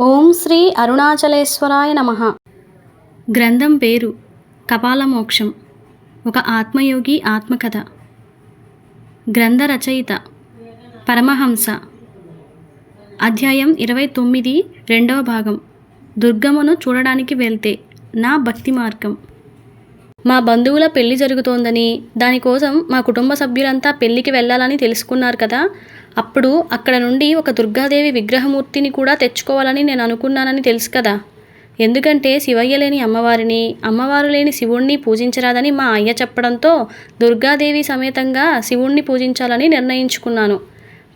ఓం శ్రీ అరుణాచలేశ్వరాయ నమ. గ్రంథం పేరు కపాలమోక్షం. ఒక ఆత్మయోగి ఆత్మకథ. గ్రంథ రచయిత పరమహంస. అధ్యాయం ఇరవై తొమ్మిది రెండవ భాగం. దుర్గమ్మను చూడడానికి వెళ్తే నా భక్తి మార్గం. మా బంధువుల పెళ్ళి జరుగుతోందని దానికోసం మా కుటుంబ సభ్యులంతా పెళ్ళికి వెళ్ళాలని తెలుసుకున్నారు కదా. అప్పుడు అక్కడ నుండి ఒక దుర్గాదేవి విగ్రహమూర్తిని కూడా తెచ్చుకోవాలని నేను అనుకున్నానని తెలుసు కదా. ఎందుకంటే శివయ్య లేని అమ్మవారిని అమ్మవారు లేని శివుణ్ణి పూజించరాదని మా అయ్య చెప్పడంతో దుర్గాదేవి సమేతంగా శివుణ్ణి పూజించాలని నిర్ణయించుకున్నాను.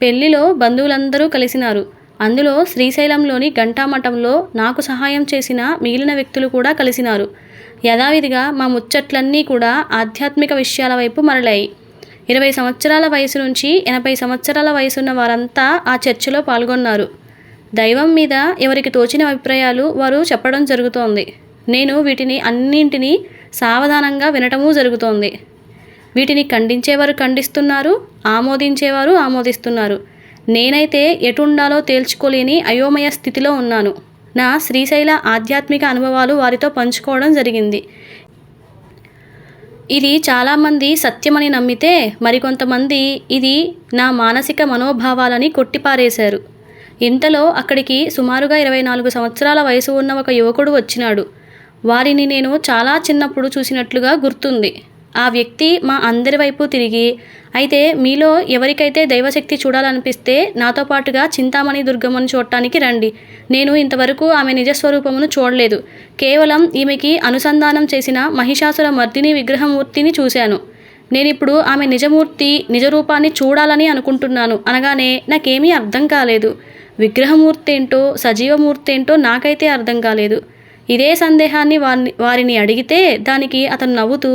పెళ్ళిలో బంధువులందరూ కలిసినారు. అందులో శ్రీశైలంలోని ఘంటామఠంలో నాకు సహాయం చేసిన మిగిలిన వ్యక్తులు కూడా కలిసినారు. యథావిధిగా మా ముచ్చట్లన్నీ కూడా ఆధ్యాత్మిక విషయాల వైపు మరలాయి. ఇరవై సంవత్సరాల వయసు నుంచి ఎనభై సంవత్సరాల వయసున్న వారంతా ఆ చర్చలో పాల్గొన్నారు. దైవం మీద ఎవరికి తోచిన అభిప్రాయాలు వారు చెప్పడం జరుగుతోంది. నేను వీటిని అన్నింటినీ సావధానంగా వినటము జరుగుతోంది. వీటిని ఖండించేవారు ఖండిస్తున్నారు ఆమోదించేవారు ఆమోదిస్తున్నారు. నేనైతే ఎటుండాలో తేల్చుకోలేని అయోమయ స్థితిలో ఉన్నాను. నా శ్రీశైల ఆధ్యాత్మిక అనుభవాలు వారితో పంచుకోవడం జరిగింది. ఇది చాలామంది సత్యమని నమ్మితే మరికొంతమంది ఇది నా మానసిక మనోభావాలని కొట్టిపారేశారు. ఇంతలో అక్కడికి సుమారుగా ఇరవై నాలుగు సంవత్సరాల వయసు ఉన్న ఒక యువకుడు వచ్చినాడు. వారిని నేను చాలా చిన్నప్పుడు చూసినట్లుగా గుర్తుంది. ఆ వ్యక్తి మా అందరి వైపు తిరిగి అయితే మీలో ఎవరికైతే దైవశక్తి చూడాలనిపిస్తే నాతో పాటుగా చింతామణి దుర్గమ్మను చూడటానికి రండి. నేను ఇంతవరకు ఆమె నిజస్వరూపమును చూడలేదు. కేవలం ఈమెకి అనుసంధానం చేసిన మహిషాసుర మర్దిని విగ్రహమూర్తిని చూశాను. నేనిప్పుడు ఆమె నిజమూర్తి నిజరూపాన్ని చూడాలని అనుకుంటున్నాను. అనగానే నాకేమీ అర్థం కాలేదు. విగ్రహమూర్తి ఏంటో సజీవమూర్తి ఏంటో నాకైతే అర్థం కాలేదు. ఇదే సందేహాన్ని వారిని వారిని అడిగితే దానికి అతను నవ్వుతూ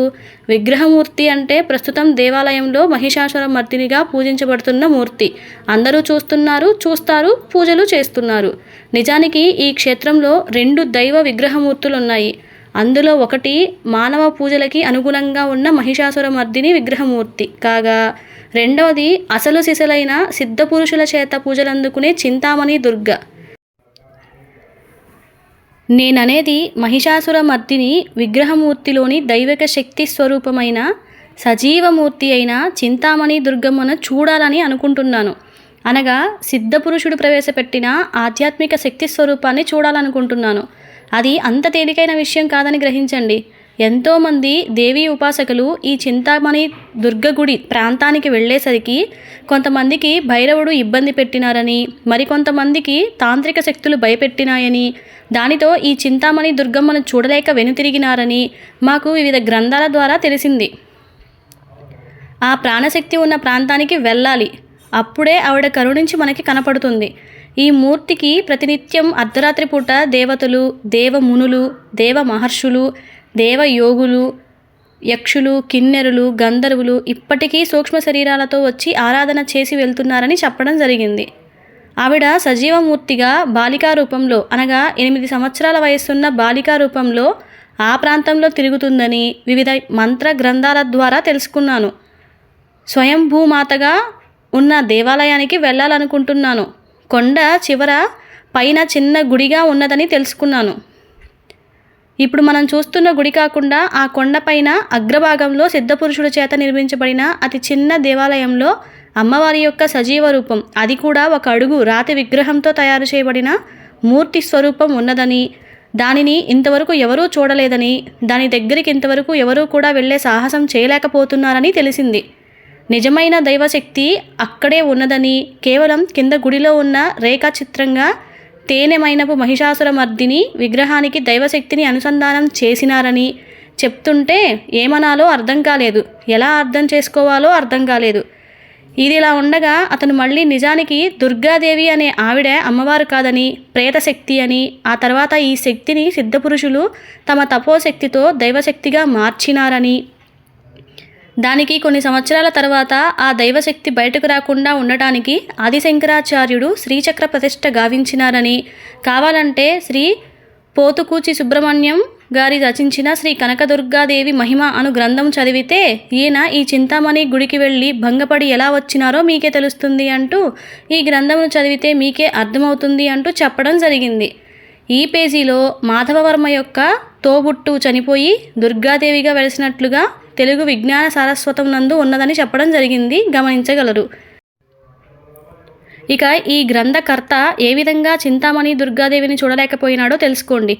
విగ్రహమూర్తి అంటే ప్రస్తుతం దేవాలయంలో మహిషాసుర మర్దినిగా పూజించబడుతున్న మూర్తి. అందరూ చూస్తున్నారు చూస్తారు పూజలు చేస్తున్నారు. నిజానికి ఈ క్షేత్రంలో రెండు దైవ విగ్రహమూర్తులు ఉన్నాయి అందులో ఒకటి మానవ పూజలకి అనుగుణంగా ఉన్న మహిషాసుర మర్దిని విగ్రహమూర్తి. కాగా రెండవది అసలు సిసలైన సిద్ధపురుషుల చేత పూజలందుకునే చింతామణి దుర్గ. నేననేది మహిషాసురమర్దిని విగ్రహమూర్తిలోని దైవిక శక్తి స్వరూపమైన సజీవమూర్తి అయిన చింతామణి దుర్గమ్మను చూడాలని అనుకుంటున్నాను. అనగా సిద్ధపురుషుడు ప్రవేశపెట్టిన ఆధ్యాత్మిక శక్తి స్వరూపాన్ని చూడాలనుకుంటున్నాను. అది అంత తేలికైన విషయం కాదని గ్రహించండి. ఎంతోమంది దేవీ ఉపాసకులు ఈ చింతామణి దుర్గ గుడి ప్రాంతానికి వెళ్ళేసరికి కొంతమందికి భైరవుడు ఇబ్బంది పెట్టినారని మరికొంతమందికి తాంత్రిక శక్తులు భయపెట్టినాయని దానితో ఈ చింతామణి దుర్గమ్మను చూడలేక వెనుతిరిగినారని మాకు వివిధ గ్రంథాల ద్వారా తెలిసింది. ఆ ప్రాణశక్తి ఉన్న ప్రాంతానికి వెళ్ళాలి. అప్పుడే ఆవిడ కరుణించి మనకి కనపడుతుంది. ఈ మూర్తికి ప్రతినిత్యం అర్ధరాత్రి పూట దేవతలు దేవమునులు దేవ మహర్షులు దేవయోగులు యక్షులు కిన్నెరులు గంధర్వులు ఇప్పటికీ సూక్ష్మ శరీరాలతో వచ్చి ఆరాధన చేసి వెళ్తున్నారని చెప్పడం జరిగింది. ఆవిడ సజీవమూర్తిగా బాలికా రూపంలో అనగా ఎనిమిది సంవత్సరాల వయస్సున్న బాలికా రూపంలో ఆ ప్రాంతంలో తిరుగుతుందని వివిధ మంత్ర గ్రంథాల ద్వారా తెలుసుకున్నాను. స్వయంభూమాతగా ఉన్న దేవాలయానికి వెళ్ళాలనుకుంటున్నాను. కొండ చివర పైన చిన్న గుడిగా ఉన్నదని తెలుసుకున్నాను. ఇప్పుడు మనం చూస్తున్న గుడి కాకుండా ఆ కొండపైన అగ్రభాగంలో సిద్ధపురుషుడు చేత నిర్మించబడిన అతి చిన్న దేవాలయంలో అమ్మవారి యొక్క సజీవ రూపం. అది కూడా ఒక అడుగు రాతి విగ్రహంతో తయారు చేయబడిన మూర్తి స్వరూపం ఉన్నదని దానిని ఇంతవరకు ఎవరూ చూడలేదని దాని దగ్గరికి ఇంతవరకు ఎవరూ కూడా వెళ్ళే సాహసం చేయలేకపోతున్నారని తెలిసింది. నిజమైన దైవశక్తి అక్కడే ఉన్నదని కేవలం కింద గుడిలో ఉన్న రేఖాచిత్రంగా తేనెమైనపు మహిషాసురమర్దిని విగ్రహానికి దైవశక్తిని అనుసంధానం చేసినారని చెప్తుంటే ఏమనాలో అర్థం కాలేదు. ఎలా అర్థం చేసుకోవాలో అర్థం కాలేదు. ఇది ఇలా ఉండగా అతను మళ్ళీ నిజానికి దుర్గాదేవి అనే ఆవిడ అమ్మవారు కాదని ప్రేతశక్తి అని ఆ తర్వాత ఈ శక్తిని సిద్ధపురుషులు తమ తపోశక్తితో దైవశక్తిగా మార్చినారని దానికి కొన్ని సంవత్సరాల తర్వాత ఆ దైవశక్తి బయటకు రాకుండా ఉండటానికి ఆదిశంకరాచార్యుడు శ్రీచక్ర ప్రతిష్ట గావించినారని. కావాలంటే శ్రీ పోతుకూచి సుబ్రహ్మణ్యం గారి రచించిన శ్రీ కనకదుర్గాదేవి మహిమ అను గ్రంథం చదివితే ఈయన ఈ చింతామణి గుడికి వెళ్ళి భంగపడి ఎలా వచ్చినారో మీకే తెలుస్తుంది అంటూ ఈ గ్రంథమును చదివితే మీకే అర్థమవుతుంది అంటూ చెప్పడం జరిగింది. ఈ పేజీలో మాధవవర్మ యొక్క తోబుట్టు చనిపోయి దుర్గాదేవిగా వెలిసినట్లుగా తెలుగు విజ్ఞాన సారస్వతం నందు ఉన్నదని చెప్పడం జరిగింది. గమనించగలరు. ఇక ఈ గ్రంథకర్త ఏ విధంగా చింతామణి దుర్గాదేవిని చూడలేకపోయినాడో తెలుసుకోండి.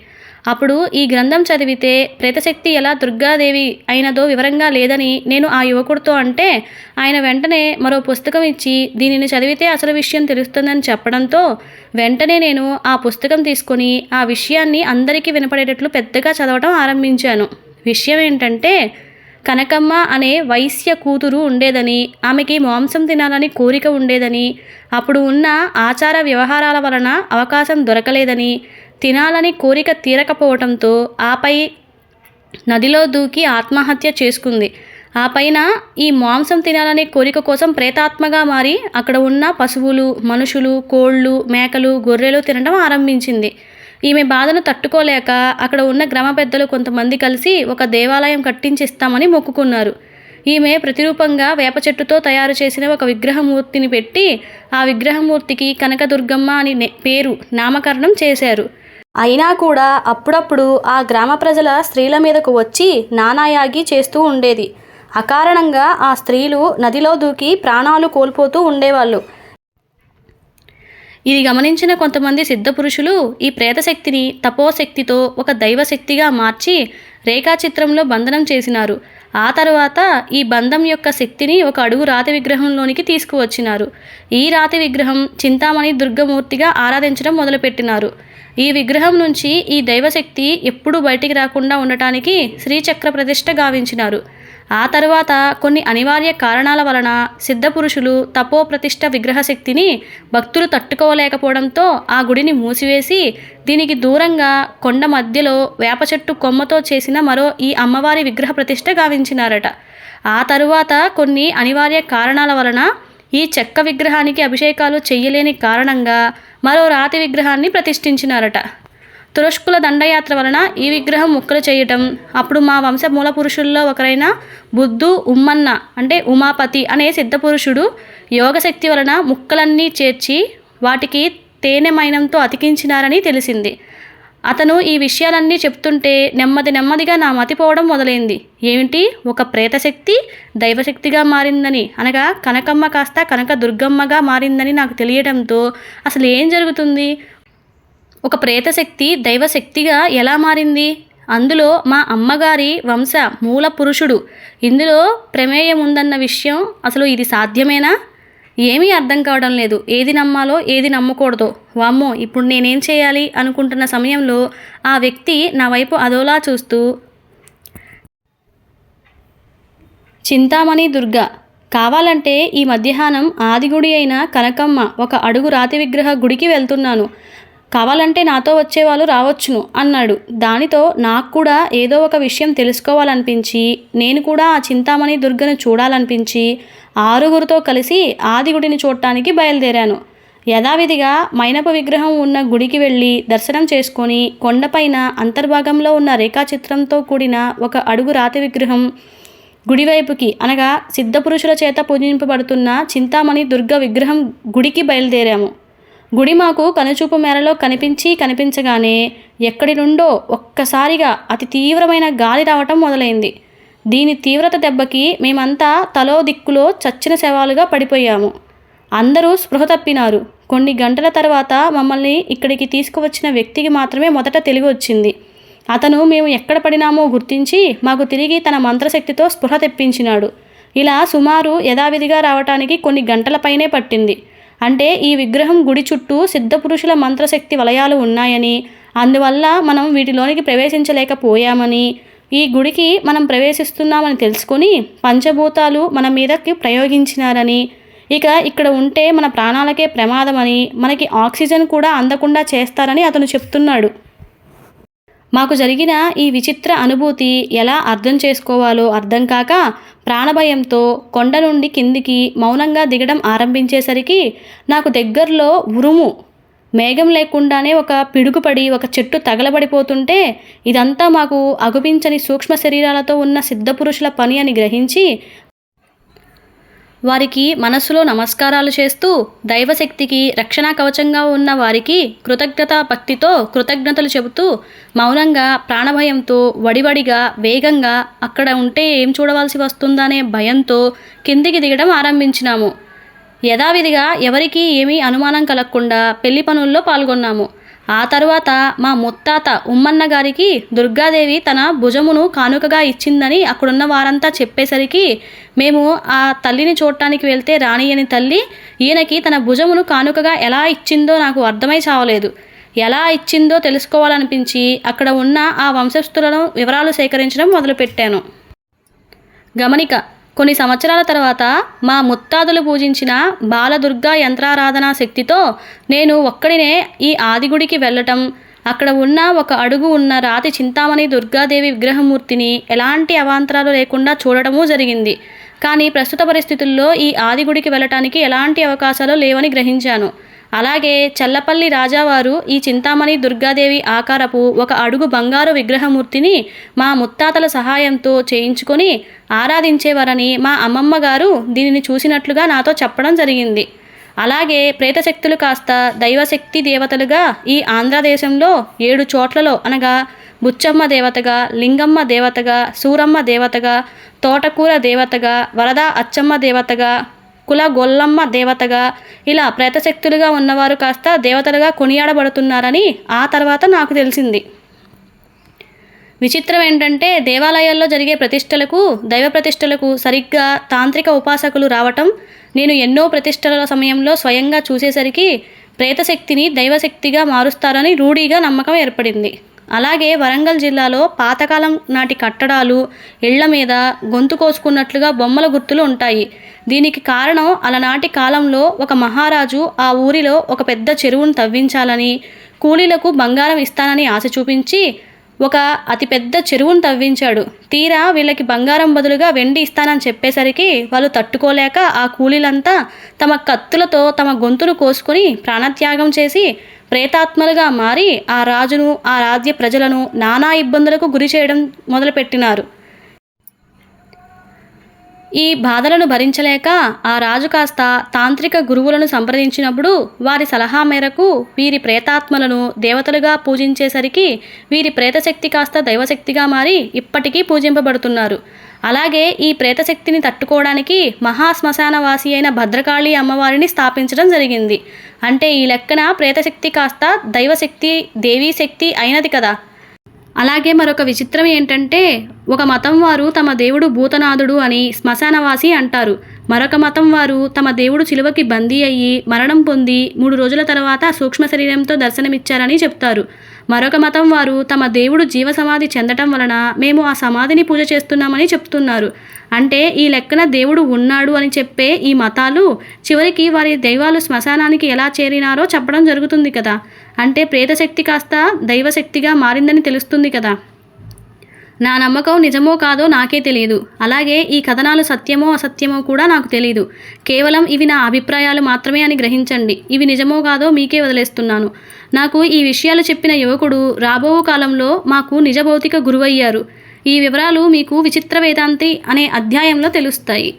అప్పుడు ఈ గ్రంథం చదివితే ప్రేతశక్తి ఎలా దుర్గాదేవి అయినదో వివరంగా లేదని నేను ఆ యువకుడితో అంటే ఆయన వెంటనే మరో పుస్తకం ఇచ్చి దీనిని చదివితే అసలు విషయం తెలుస్తుందని చెప్పడంతో వెంటనే నేను ఆ పుస్తకం తీసుకొని ఆ విషయాన్ని అందరికీ వినపడేటట్లు పెద్దగా చదవటం ఆరంభించాను. విషయం ఏంటంటే కనకమ్మ అనే వైశ్య కూతురు ఉండేదని ఆమెకి మాంసం తినాలని కోరిక ఉండేదని అప్పుడు ఉన్న ఆచార వ్యవహారాల వలన అవకాశం దొరకలేదని తినాలని కోరిక తీరకపోవడంతో ఆపై నదిలో దూకి ఆత్మహత్య చేసుకుంది. ఆ పైన ఈ మాంసం తినాలనే కోరిక కోసం ప్రేతాత్మగా మారి అక్కడ ఉన్న పశువులు మనుషులు కోళ్ళు మేకలు గొర్రెలు తినడం ఆరంభించింది. ఈమె బాధను తట్టుకోలేక అక్కడ ఉన్న గ్రామ పెద్దలు కొంతమంది కలిసి ఒక దేవాలయం కట్టించిస్తామని మొక్కుకున్నారు. ఈమె ప్రతిరూపంగా వేప చెట్టుతో తయారు చేసిన ఒక విగ్రహమూర్తిని పెట్టి ఆ విగ్రహమూర్తికి కనకదుర్గమ్మ అని పేరు నామకరణం చేశారు. అయినా కూడా అప్పుడప్పుడు ఆ గ్రామ ప్రజల స్త్రీల మీదకు వచ్చి నానాయాగి చేస్తూ ఉండేది. అకారణంగా ఆ స్త్రీలు నదిలో దూకి ప్రాణాలు కోల్పోతూ ఉండేవాళ్ళు. ఇది గమనించిన కొంతమంది సిద్ధపురుషులు ఈ ప్రేతశక్తిని తపోశక్తితో ఒక దైవశక్తిగా మార్చి రేఖాచిత్రంలో బంధనం చేసినారు. ఆ తర్వాత ఈ బంధం యొక్క శక్తిని ఒక అడుగు రాతి విగ్రహంలోనికి తీసుకువచ్చినారు. ఈ రాతి విగ్రహం చింతామణి దుర్గమూర్తిగా ఆరాధించడం మొదలుపెట్టినారు. ఈ విగ్రహం నుంచి ఈ దైవశక్తి ఎప్పుడూ బయటికి రాకుండా ఉండటానికి శ్రీచక్ర ప్రతిష్ఠ గావించినారు. ఆ తర్వాత కొన్ని అనివార్య కారణాల వలన సిద్ధపురుషులు తపో ప్రతిష్ఠ భక్తులు తట్టుకోలేకపోవడంతో ఆ గుడిని మూసివేసి దీనికి దూరంగా కొండ మధ్యలో వేప చెట్టు కొమ్మతో చేసిన మరో ఈ అమ్మవారి విగ్రహ ప్రతిష్ట గావించినారట. ఆ తరువాత కొన్ని అనివార్య కారణాల వలన ఈ చెక్క విగ్రహానికి అభిషేకాలు చెయ్యలేని కారణంగా మరో రాతి విగ్రహాన్ని ప్రతిష్ఠించినారట. తురష్కుల దండయాత్ర వలన ఈ విగ్రహం ముక్కలు చేయటం. అప్పుడు మా వంశ మూల పురుషుల్లో ఒకరైన బుద్ధు ఉమ్మన్న అంటే ఉమాపతి అనే సిద్ధపురుషుడు యోగశక్తి వలన ముక్కలన్నీ చేర్చి వాటికి తేనె మైనంతో అతికించినారని తెలిసింది. అతను ఈ విషయాలన్నీ చెప్తుంటే నెమ్మది నెమ్మదిగా నా మతిపోవడం మొదలైంది. ఏమిటి? ఒక ప్రేతశక్తి దైవశక్తిగా మారిందని అనగా కనకమ్మ కాస్త కనక దుర్గమ్మగా మారిందని నాకు తెలియడంతో అసలు ఏం జరుగుతుంది? ఒక ప్రేతశక్తి దైవశక్తిగా ఎలా మారింది? అందులో మా అమ్మగారి వంశ మూల పురుషుడు. ఇందులో ప్రమేయం ఉందన్న విషయం అసలు ఇది సాధ్యమేనా? ఏమీ అర్థం కావడం లేదు. ఏది నమ్మాలో ఏది నమ్మకూడదో. వామ్మో ఇప్పుడు నేనేం చేయాలి అనుకుంటున్న సమయంలో ఆ వ్యక్తి నా వైపు అదోలా చూస్తూ చింతామణి దుర్గ కావాలంటే ఈ మధ్యాహ్నం ఆదిగుడి అయిన కనకమ్మ ఒక అడుగు రాతి విగ్రహ గుడికి వెళ్తున్నాను. కావాలంటే నాతో వచ్చేవాళ్ళు రావచ్చును అన్నాడు. దానితో నాకు కూడా ఏదో ఒక విషయం తెలుసుకోవాలనిపించి నేను కూడా ఆ చింతామణి దుర్గను చూడాలనిపించి ఆరుగురితో కలిసి ఆదిగుడిని చూడటానికి బయలుదేరాను. యథావిధిగా మైనపు విగ్రహం ఉన్న గుడికి వెళ్ళి దర్శనం చేసుకొని కొండపైన అంతర్భాగంలో ఉన్న రేఖాచిత్రంతో కూడిన ఒక అడుగు రాతి విగ్రహం గుడివైపుకి అనగా సిద్ధపురుషుల చేత పూజింపబడుతున్న చింతామణి దుర్గ విగ్రహం గుడికి బయలుదేరాము. గుడి మాకు కనుచూపు మేరలో కనిపించి కనిపించగానే ఎక్కడి నుండో ఒక్కసారిగా అతి తీవ్రమైన గాలి రావటం మొదలైంది. దీని తీవ్రత దెబ్బకి మేమంతా తలో దిక్కులో చచ్చిన శవాలుగా పడిపోయాము. అందరూ స్పృహ తప్పినారు. కొన్ని గంటల తర్వాత మమ్మల్ని ఇక్కడికి తీసుకువచ్చిన వ్యక్తికి మాత్రమే మొదట తెలివి వచ్చింది. అతను మేము ఎక్కడ పడినామో గుర్తించి మాకు తిరిగి తన మంత్రశక్తితో స్పృహ తెప్పించినాడు. ఇలా సుమారు యథావిధిగా రావటానికి కొన్ని గంటల పైనే పట్టింది. అంటే ఈ విగ్రహం గుడి చుట్టూ సిద్ధపురుషుల మంత్రశక్తి వలయాలు ఉన్నాయని అందువల్ల మనం వీటిలోనికి ప్రవేశించలేకపోయామని ఈ గుడికి మనం ప్రవేశిస్తున్నామని తెలుసుకొని పంచభూతాలు మన మీదకి ప్రయోగించినారని ఇక ఇక్కడ ఉంటే మన ప్రాణాలకే ప్రమాదమని మనకి ఆక్సిజన్ కూడా అందకుండా చేస్తారని అతను చెప్తున్నాడు. మాకు జరిగిన ఈ విచిత్ర అనుభూతి ఎలా అర్థం చేసుకోవాలో అర్థం కాక ప్రాణభయంతో కొండ నుండి కిందికి మౌనంగా దిగడం ఆరంభించేసరికి నాకు దగ్గరలో ఉరుము. మేఘం లేకుండానే ఒక పిడుగుపడి ఒక చెట్టు తగలబడిపోతుంటే ఇదంతా మాకు అగుపించని సూక్ష్మ శరీరాలతో ఉన్న సిద్ధపురుషుల పని అని గ్రహించి వారికి మనస్సులో నమస్కారాలు చేస్తూ దైవశక్తికి రక్షణ కవచంగా ఉన్న వారికి కృతజ్ఞతా భక్తితో కృతజ్ఞతలు చెబుతూ మౌనంగా ప్రాణభయంతో వడివడిగా వేగంగా అక్కడ ఉంటే ఏం చూడవలసి వస్తుందనే భయంతో కిందికి దిగడం ఆరంభించినాము. యథావిధిగా ఎవరికీ ఏమీ అనుమానం కలగకుండా పెళ్ళి పనుల్లో పాల్గొన్నాము. ఆ తర్వాత మా ముత్తాత ఉమ్మన్న గారికి దుర్గాదేవి తన భుజమును కానుకగా ఇచ్చిందని అక్కడున్న వారంతా చెప్పేసరికి మేము ఆ తల్లిని చూడటానికి వెళ్తే రాణియని తల్లి ఈయనకి తన భుజమును కానుకగా ఎలా ఇచ్చిందో నాకు అర్థమై చావలేదు. ఎలా ఇచ్చిందో తెలుసుకోవాలనిపించి అక్కడ ఉన్న ఆ వంశస్థులను వివరాలు సేకరించడం మొదలుపెట్టాను. గమనిక కొన్ని సంవత్సరాల తర్వాత మా ముత్తాదులు పూజించిన బాలదుర్గా యంత్రారాధనా శక్తితో నేను ఒక్కడినే ఈ ఆదిగుడికి వెళ్ళటం అక్కడ ఉన్న ఒక అడుగు ఉన్న రాతి చింతామణి దుర్గాదేవి విగ్రహమూర్తిని ఎలాంటి అవాంతరాలు లేకుండా చూడటము జరిగింది. కానీ ప్రస్తుత పరిస్థితుల్లో ఈ ఆదిగుడికి వెళ్ళటానికి ఎలాంటి అవకాశాలు లేవని గ్రహించాను. అలాగే చల్లపల్లి రాజావారు ఈ చింతామణి దుర్గాదేవి ఆకారపు ఒక అడుగు బంగారు విగ్రహమూర్తిని మా ముత్తాతల సహాయంతో చేయించుకొని ఆరాధించేవారని మా అమ్మమ్మ గారు దీనిని చూసినట్లుగా నాతో చెప్పడం జరిగింది. అలాగే ప్రేతశక్తులు కాస్త దైవశక్తి దేవతలుగా ఈ ఆంధ్రదేశంలో ఏడు చోట్లలో అనగా బుచ్చమ్మ దేవతగా లింగమ్మ దేవతగా సూరమ్మ దేవతగా తోటకూర దేవతగా వరద అచ్చమ్మ దేవతగా కుల గొల్లమ్మ దేవతగా. ఇలా ప్రేతశక్తులుగా ఉన్నవారు కాస్త దేవతలుగా కొనియాడబడుతున్నారని ఆ తర్వాత నాకు తెలిసింది. విచిత్రం ఏంటంటే దేవాలయాల్లో జరిగే ప్రతిష్టలకు దైవ ప్రతిష్టలకు సరిగ్గా తాంత్రిక ఉపాసకులు రావటం నేను ఎన్నో ప్రతిష్టల సమయంలో స్వయంగా చూసేసరికి ప్రేతశక్తిని దైవశక్తిగా మారుస్తారని రూఢీగా నమ్మకం ఏర్పడింది. అలాగే వరంగల్ జిల్లాలో పాతకాలం నాటి కట్టడాలు ఇళ్ళ మీద గొంతు కోసుకున్నట్లుగా బొమ్మల గుర్తులు ఉంటాయి. దీనికి కారణం అలనాటి కాలంలో ఒక మహారాజు ఆ ఊరిలో ఒక పెద్ద చెరువును తవ్వించాలని కూలీలకు బంగారం ఇస్తానని ఆశ చూపించి ఒక అతిపెద్ద చెరువును తవ్వించాడు. తీరా వీళ్ళకి బంగారం బదులుగా వెండి ఇస్తానని చెప్పేసరికి వాళ్ళు తట్టుకోలేక ఆ కూలీలంతా తమ కత్తులతో తమ గొంతులు కోసుకొని ప్రాణత్యాగం చేసి ప్రేతాత్మలుగా మారి ఆ రాజును ఆ రాజ్య ప్రజలను నానా ఇబ్బందులకు గురి చేయడం మొదలుపెట్టినారు. ఈ బాధలను భరించలేక ఆ రాజు కాస్త తాంత్రిక గురువులను సంప్రదించినప్పుడు వారి సలహా మేరకు వీరి ప్రేతాత్మలను దేవతలుగా పూజించేసరికి వీరి ప్రేతశక్తి కాస్త దైవశక్తిగా మారి ఇప్పటికీ పూజింపబడుతున్నారు. అలాగే ఈ ప్రేతశక్తిని తట్టుకోవడానికి మహాశ్మశానవాసి అయిన భద్రకాళి అమ్మవారిని స్థాపించడం జరిగింది. అంటే ఈ లెక్కన ప్రేతశక్తి కాస్త దైవశక్తి దేవీ శక్తి అయినది కదా. అలాగే మరొక విచిత్రం ఏంటంటే ఒక మతం వారు తమ దేవుడు భూతనాథుడు అని శ్మశానవాసి అంటారు. మరొక మతం వారు తమ దేవుడు చిలువకి బందీ అయ్యి మరణం పొంది మూడు రోజుల తర్వాత సూక్ష్మ శరీరంతో దర్శనమిచ్చారని చెప్తారు. మరొక మతం వారు తమ దేవుడు జీవ సమాధి చెందటం వలన మేము ఆ సమాధిని పూజ చేస్తున్నామని చెప్తున్నారు. అంటే ఈ లెక్కన దేవుడు ఉన్నాడు అని చెప్పే ఈ మతాలు చివరికి వారి దైవాలు శ్మశానానికి ఎలా చేరినారో చెప్పడం జరుగుతుంది కదా. అంటే ప్రేతశక్తి కాస్త దైవశక్తిగా మారిందని తెలుస్తుంది కదా. నా నమ్మకం నిజమో కాదో నాకే తెలియదు. అలాగే ఈ కథనాలు సత్యమో అసత్యమో కూడా నాకు తెలియదు కేవలం ఇవి నా అభిప్రాయాలు మాత్రమే అని గ్రహించండి. ఇవి నిజమో కాదో మీకే వదిలేస్తున్నాను. నాకు ఈ విషయాలు చెప్పిన యువకుడు రాబో కాలంలో మాకు నిజ భౌతిక గురువయ్యారు. ఈ వివరాలు మీకు విచిత్ర వేదాంతి అనే అధ్యాయంలో తెలుస్తాయి.